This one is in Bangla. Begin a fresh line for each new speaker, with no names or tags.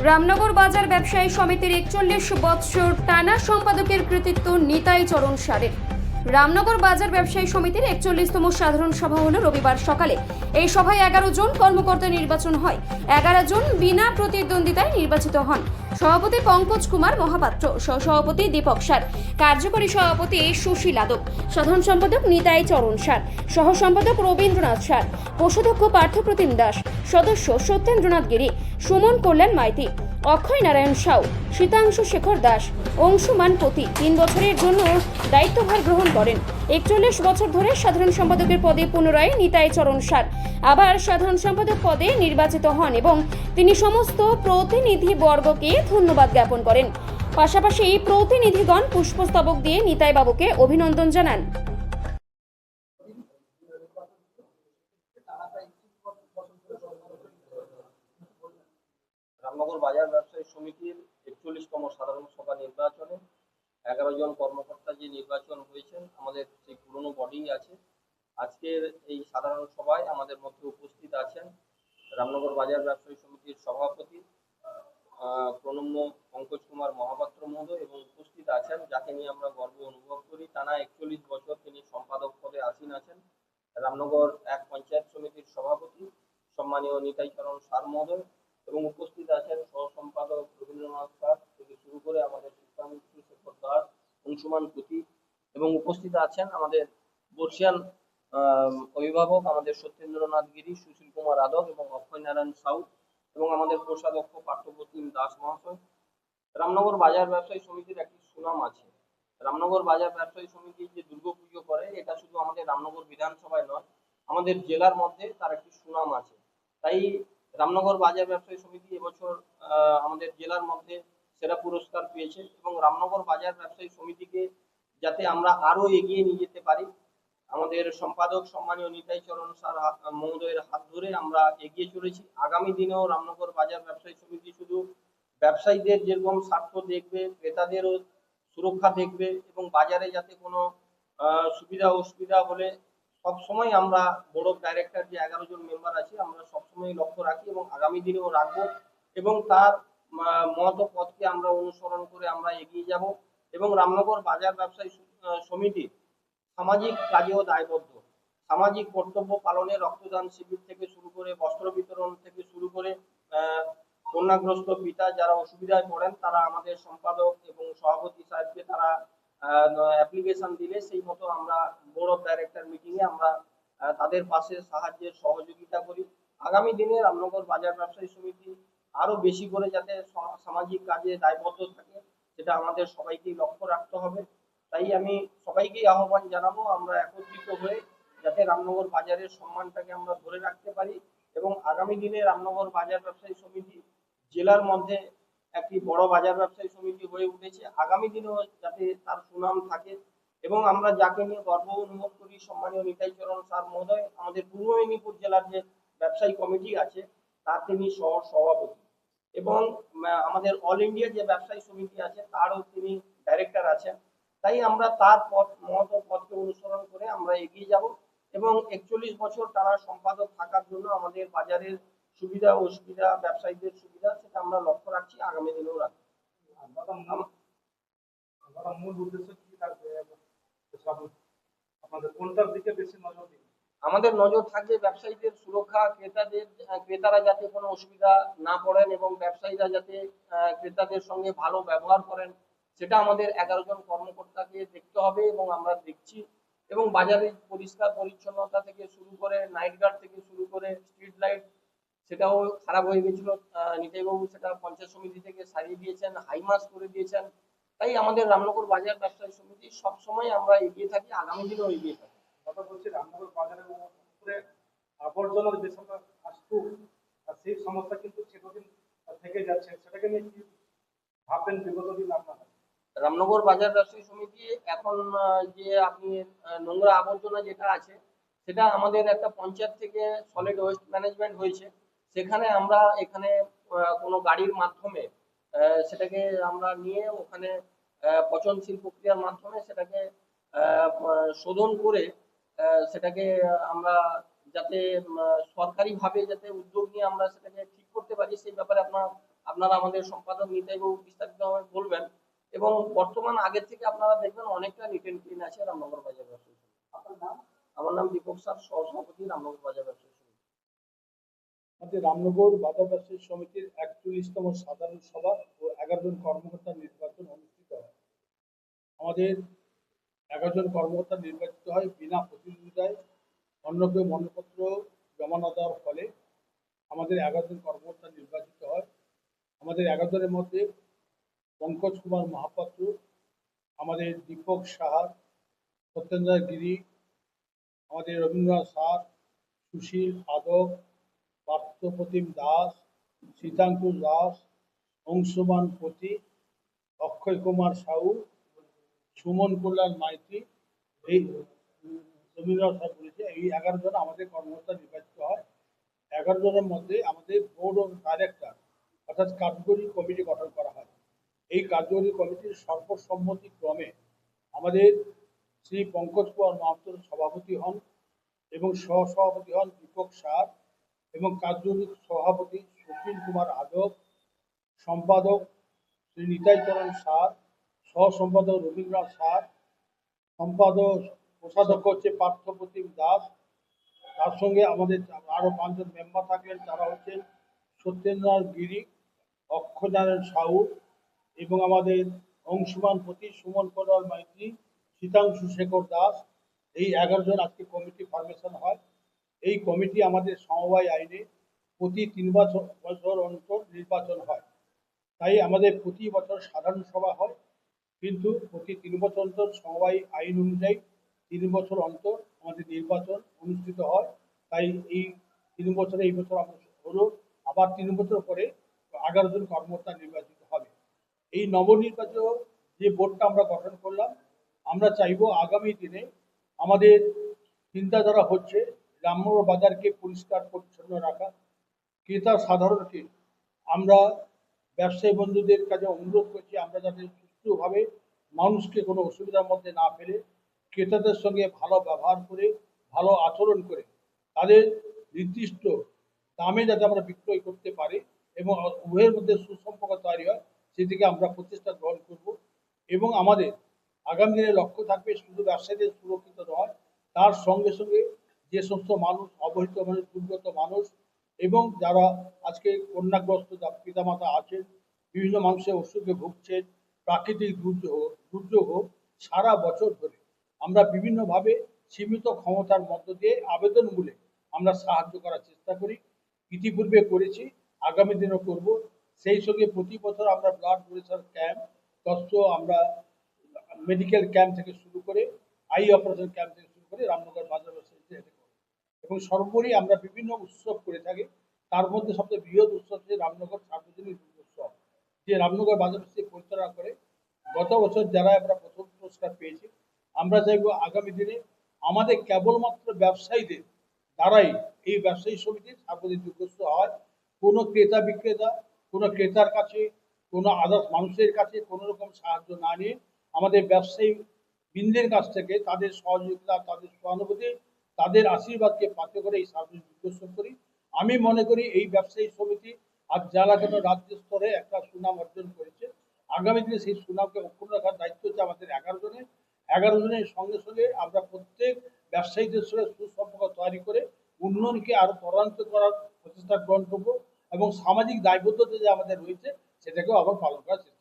রামনগর বাজার ব্যবসায়ী সমিতির একচল্লিশ বৎসর টানা সম্পাদকের কৃতিত্ব নিতাই চরণ সারের রামনগর বাজার ব্যবসায়ী সমিতির একচল্লিশতম সাধারণ সভা হলো রবিবার সকালে। এই সভায় এগারো জন কর্মকর্তা নির্বাচন হয়। এগারো জন বিনা প্রতিদ্বন্দ্বিতায় নির্বাচিত হন। সভাপতি পঙ্কজ কুমার মহাপাত্র, সহসভাপতি দীপক সার, কার্যকরী সভাপতি সুশীল আদক, সাধারণ সম্পাদক নিতাই চরণ সার সহ সম্পাদক রবীন্দ্রনাথ সার, কোষাধ্যক্ষ পার্থপ্রতিম দাস, সদস্য সত্যেন্দ্রনাথ গিরি, সুমন কল্যাণ মাইতি অক্ষয় নারায়ণ সাউ, শীতাংশু শেখর দাস, অংশুমান পতি তিন বছরের জন্য দায়িত্বভার গ্রহণ করেন। একচল্লিশ বছর ধরে সাধারণ সম্পাদকের পদে পুনরায় নিতাই চরণ সার। আবার সাধারণ সম্পাদক পদে নির্বাচিত হন এবং তিনি সমস্ত প্রতিনিধি বর্গকে ধন্যবাদ জ্ঞাপন করেন। পাশাপাশি প্রতিনিধিগণ পুষ্পস্তবক দিয়ে নিতাই বাবুকে অভিনন্দন জানান।
রামনগর বাজার ব্যবসায়ী সমিতির একচল্লিশতম সাধারণ সভা নির্বাচনে এগারো জন কর্মকর্তা যে নির্বাচন হয়েছেন, আমাদের সেই পুরনো বডি আছে। আজকের এই সাধারণ সভায় আমাদের মধ্যে উপস্থিত আছেন রামনগর বাজার ব্যবসায়ী সমিতির সভাপতি প্রণম্য পঙ্কজ কুমার মহাপাত্র মহোদয় এবং উপস্থিত আছেন, যাকে নিয়ে আমরা গর্ব অনুভব করি। টানা একচল্লিশ বছর তিনি সম্পাদক পদে আসীন আছেন। রামনগর এক পঞ্চায়েত সমিতির সভাপতি, সম্মানীয় নিতাই চরণ সার মহোদয় এবং উপস্থিত আছেন সহ সম্পাদক রবীন্দ্রনাথ দাস থেকে শুরু করে আমাদের শিক্ষামন্ত্রী শেখর দাস, অংশুমান পুতি এবং উপস্থিত আছেন আমাদের বর্ষিয়ান অভিভাবক আমাদের সত্যেন্দ্রনাথ গিরি, সুশীল কুমার আদক এবং অক্ষয় নারায়ণ সাউ এবং আমাদের কোষাধ্যক্ষ পার্থপ্রতিম দাস মহাশয়। রামনগর বাজার ব্যবসায়ী সমিতির একটি সুনাম আছে। রামনগর বাজার ব্যবসায়ী সমিতি যে দুর্গাপুজো করে, এটা শুধু আমাদের রামনগর বিধানসভায় নয়, আমাদের জেলার মধ্যে তার একটি সুনাম আছে। তাই রামনগর বাজার ব্যবসায়ী সমিতি এবছর আমাদের জেলার মধ্যে সেরা পুরস্কার পেয়েছে এবং রামনগর বাজার ব্যবসায়ী সমিতিকে যাতে আমরা আরও এগিয়ে নিয়ে যেতে পারি। আমাদের সম্পাদক সম্মানীয় নিতাই চরণ স্যার মহোদয়ের হাত ধরে আমরা এগিয়ে চলেছি। আগামী দিনেও রামনগর বাজার ব্যবসায়ী সমিতি শুধু ব্যবসায়ীদের যেরকম স্বার্থ দেখবে, ক্রেতাদেরও সুরক্ষা দেখবে এবং বাজারে যাতে কোনো সুবিধা অসুবিধা হলে সব সময় আমরা বোর্ড অফ ডাইরেক্টর যে এগারো জন মেম্বার আছি, আমরা সবসময় লক্ষ্য রাখি এবং আগামী দিনেও রাখব এবং তার মত পথকে আমরা অনুসরণ করে আমরা এগিয়ে যাব এবং রামনগর বাজার ব্যবসায়ী সমিতি সামাজিক কাজেও দায়বদ্ধ। সামাজিক কর্তব্য পালনে রক্তদান শিবির থেকে শুরু করে, বস্ত্র বিতরণ থেকে শুরু করে বন্যাগ্রস্ত পিতা যারা অসুবিধায় পড়েন তারা আমাদের সম্পাদক এবং সভাপতি সাহেবকে তারা অ্যাপ্লিকেশন দিলে সেই মতো আমরা বোর্ড অফ ডাইরেক্টর মিটিং এ আমরা তাদের পাশে সাহায্যের সহযোগিতা করি। আগামী দিনে রামনগর বাজার ব্যবসায়ী সমিতি আরও বেশি করে যাতে সামাজিক কাজে দায়বদ্ধ থাকে, সেটা আমাদের সবাইকেই লক্ষ্য রাখতে হবে। তাই আমি সবাইকেই আহ্বান জানাব, আমরা একত্রিত হয়ে যাতে রামনগর বাজারের সম্মানটাকে আমরা ধরে রাখতে পারি এবং আগামী দিনে রামনগর বাজার ব্যবসায়ী সমিতি জেলার মধ্যে একটি বড় বাজার ব্যবসায়ী সমিতি হয়ে উঠেছে। আগামী দিনেও যাতে তার সুনাম থাকে এবং আমরা যাকে নিয়ে গর্ব অনুভব করি, সম্মানীয় নিতাই চরণ স্যার মহোদয়, আমাদের পূর্ব মেদিনীপুর জেলার যে ব্যবসায়ী কমিটি আছে, তার তিনি সহ সভাপতি এবং আমাদের অল ইন্ডিয়া যে ব্যবসায়ী সমিতি আছে, তারও তিনি ডাইরেক্টর আছেন। তাই আমরা তার পথ ও পথকে অনুসরণ করে আমরা এগিয়ে যাব এবং একচল্লিশ বছর টানা সম্পাদক থাকার জন্য আমাদের বাজারের সুবিধা অসুবিধা ব্যবসায়ীদের সুবিধা সেটা আমরা লক্ষ্য রাখছি আগামী দিনেও
রাখছি মূল- উদ্দেশ্য কি আপনাদের কোনটার দিকে বেশি নজর দিন
আমাদের নজর থাকবে ব্যবসায়ীদের সুরক্ষা ক্রেতাদের ক্রেতারা যাতে কোনো অসুবিধা না পড়েন এবং ব্যবসায়ীরা যাতে ক্রেতাদের সঙ্গে ভালো ব্যবহার করেন সেটা আমাদের এগারো জন কর্মকর্তাকে দেখতে হবে এবং আমরা দেখছি। এবং বাজারের পরিষ্কার পরিচ্ছন্নতা থেকে শুরু করে নাইট গার্ড থেকে শুরু করে স্ট্রিট লাইট সেটাও খারাপ হয়ে গেছিল। নিতাইবাবু সেটা পঞ্চায়েত সমিতি থেকে সারিয়ে দিয়েছেন হাইমাস করে দিয়েছেন। তাই আমাদের রামনগর বাজার ব্যবসায়ী সমিতি সবসময় আমরা এগিয়ে থাকি আগামী দিনেও এগিয়ে থাকি।
কথা বলছি রামনগর বাজারের উপরে আবর্জনার যে স্তূপ সেই সমস্যা কিন্তু চিরদিন থেকে যাচ্ছে। সেটাকে নিয়ে কি ভাববেন বিগত দিন আপনারা?
রামনগর বাজার ব্যবসায়ী সমিতি এখন যে আপনি নোংরা আবর্জনা যেটা আছে সেটা আমাদের একটা পঞ্চায়েত থেকে সলিড ওয়েস্ট ম্যানেজমেন্ট হয়েছে। সেখানে আমরা এখানে কোনো গাড়ির মাধ্যমে সেটাকে আমরা নিয়ে ওখানে পচনশীল প্রক্রিয়ার মাধ্যমে সেটাকে শোধন করে সেটাকে আমরা যাতে সরকারিভাবে যাতে উদ্যোগ নিয়ে আমরা সেটাকে ঠিক করতে পারি সেই ব্যাপারে আপনার আপনারা আমাদের সম্পাদক নিতাইবাবু বিস্তারিতভাবে বলবেন। এবং বর্তমান আগের থেকে আপনারা দেখবেন অনেকটা নিট অ্যান্ড ক্লিন আছে রামনগর বাজার ব্যবসায়ী
আপনার নাম?
আমার নাম দীপক স্যার সহসভাপতি রামনগর বাজার ব্যবসায়ী
আমাদের রামনগর বাজার ব্যবসায়ী সমিতির একচল্লিশতম সাধারণ সভা ও এগারো জন কর্মকর্তার নির্বাচন অনুষ্ঠিত হয়। আমাদের এগারো জন কর্মকর্তা নির্বাচিত হয় বিনা প্রতিযোগিতায় অন্য কেউ মনোনয়নপত্র জমা না দেওয়ার ফলে আমাদের এগারো জন কর্মকর্তা নির্বাচিত হয়। আমাদের এগারো জনের মধ্যে পঙ্কজ কুমার মহাপাত্র, আমাদের দীপক সাহা, সত্যেন্দ্র গিরি, আমাদের রবীন্দ্রনাথ সার সুশীল আদক পার্থপ্রতিম দাস, সীতাঙ্কুর দাস, অংশুমান পতি অক্ষয় কুমার সাউ সুমন কল্যাণ মাইতি, এই রবীন্দ্রনাথ সাহেব বলেছে। এই এগারো জন আমাদের কর্মকর্তা নির্বাচিত হয়। এগারো জনের মধ্যে আমাদের বোর্ড অফ ডাইরেক্টর অর্থাৎ কার্যকরী কমিটি গঠন করা হয়। এই কার্যকরী কমিটির সর্বসম্মতি ক্রমে আমাদের শ্রী পঙ্কজ কুমার মাহাতোর সভাপতি হন এবং সহসভাপতি হন দীপক সার এবং কার্যকরী সভাপতি সুশীল কুমার আদব সম্পাদক শ্রী নিতাই চরণ সার সহ সম্পাদক রবীন্দ্রনাথ সার, সম্পাদক কোষাধ্যক্ষ হচ্ছে পার্থপ্রতিম দাস। তার সঙ্গে আমাদের আরও পাঁচজন মেম্বার থাকলেন তারা হচ্ছেন সত্যেন্দ্রনাথ গিরি অক্ষনারায়ণ সাহু এবং আমাদের অংশুমান পতি সুমন করাল মাইতি শীতাংশু শেখর দাস। এই এগারো জন আজকে কমিটি ফরমেশন হয়। এই কমিটি আমাদের সমবায় আইনে প্রতি তিন বছর বছর অন্তর নির্বাচন হয়। তাই আমাদের প্রতি বছর সাধারণ সভা হয়। কিন্তু প্রতি তিন বছর অন্তর সমবায় আইন অনুযায়ী তিন বছর অন্তর আমাদের নির্বাচন অনুষ্ঠিত হয়। তাই এই তিন বছরে, এই বছর আমরা হলো আবার তিন বছর পরে এগারো জন কর্মকর্তা নির্বাচিত হবে। এই নবনির্বাচিত যে বোর্ডটা আমরা গঠন করলাম, আমরা চাইব আগামী দিনে আমাদের চিন্তাধারা হচ্ছে রামনগর বাজারকে পরিষ্কার পরিচ্ছন্ন রাখা। ক্রেতা সাধারণকে আমরা ব্যবসায়ী বন্ধুদের কাছে অনুরোধ করছি, আমরা যাতে সুষ্ঠুভাবে মানুষকে কোনো অসুবিধার মধ্যে না ফেলে, ক্রেতাদের সঙ্গে ভালো ব্যবহার করে, ভালো আচরণ করে, তাদের নির্দিষ্ট দামে যাতে আমরা বিক্রয় করতে পারি এবং উভয়ের মধ্যে সুসম্পর্ক তৈরি হয় সেদিকে আমরা প্রচেষ্টা গ্রহণ করব। এবং আমাদের আগামী দিনে লক্ষ্য থাকবে শুধু ব্যবসায়ীদের সুরক্ষিত নয় তার সঙ্গে সঙ্গে যে সমস্ত মানুষ অবহিত মানুষ দুর্গত মানুষ এবং যারা আজকে কন্যাগ্রস্ত যা পিতামাতা আছেন, বিভিন্ন মানুষের অসুখে ভুগছেন প্রাকৃতিক দুর্যোগ দুর্যোগ সারা বছর ধরে আমরা বিভিন্নভাবে সীমিত ক্ষমতার মধ্য দিয়ে আবেদন মূলে আমরা সাহায্য করার চেষ্টা করি ইতিপূর্বে করেছি, আগামী দিনও করব সেই সঙ্গে প্রতি বছর আমরা ব্লাড ডোনেশন ক্যাম্প তথ্য আমরা মেডিকেল ক্যাম্প থেকে শুরু করে আই অপারেশন ক্যাম্প থেকে শুরু করে রামনগর বাজার। এবং সর্বোপরি আমরা বিভিন্ন উৎসব করে থাকি। তার মধ্যে সবচেয়ে বৃহৎ উৎসব হচ্ছে রামনগর সার্বজনীন দুর্গোৎসব যে রামনগর বাজার ব্যবসায়ী পরিচালনা করে। গত বছর যারা আমরা প্রথম পুরস্কার পেয়েছি, আমরা চাইব আগামী দিনে আমাদের কেবলমাত্র ব্যবসায়ীদের দ্বারাই এই ব্যবসায়ী সমিতির সার্বজনীন দুর্গোৎসব হয় কোনো ক্রেতা বিক্রেতা, কোনো ক্রেতার কাছে, কোনো আদার্স মানুষের কাছে কোনো রকম সাহায্য না নিয়ে আমাদের ব্যবসায়ী বৃন্দের কাছ থেকে তাদের সহযোগিতা, তাদের সহানুভূতি তাদের আশীর্বাদকে পাত্র করে এই সার্বজনীন দুর্গোৎসব করি। আমি মনে করি এই ব্যবসায়ী সমিতি আজ জেলা কেন রাজ্য স্তরে একটা সুনাম অর্জন করেছে, আগামী দিনে সেই সুনামকে অক্ষুণ্ণ রাখার দায়িত্ব হচ্ছে আমাদের এগারো জনের। এগারো জনের সঙ্গে সঙ্গে আমরা প্রত্যেক ব্যবসায়ীদের সঙ্গে সুসম্পর্ক তৈরি করে উন্নয়নকে আরও ত্বরান্বিত করার প্রচেষ্টা গ্রহণ করব এবং সামাজিক দায়বদ্ধতা যে আমাদের রয়েছে, সেটাকেও আবার পালন করার চেষ্টা